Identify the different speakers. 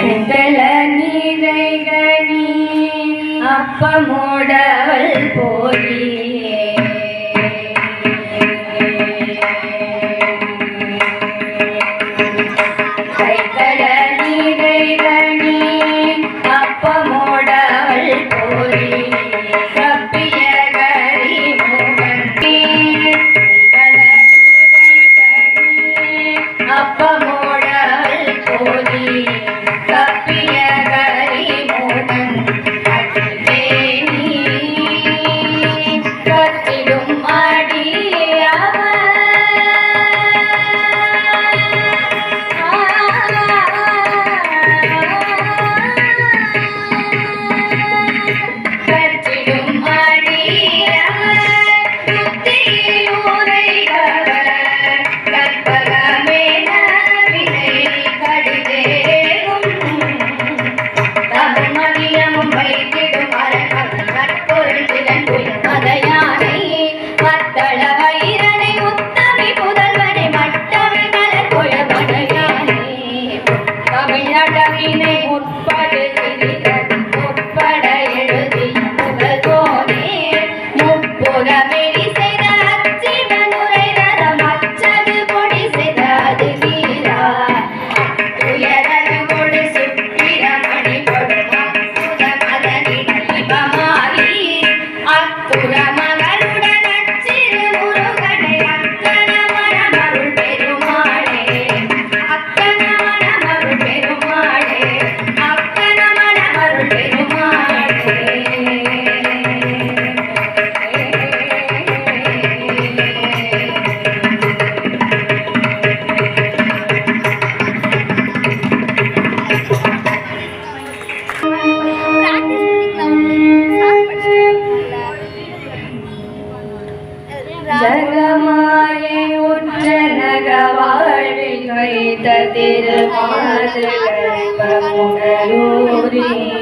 Speaker 1: செந்தள நீரைகணி அப்பமோடவள் போலியே ततिर पाश गणपमुखरूरी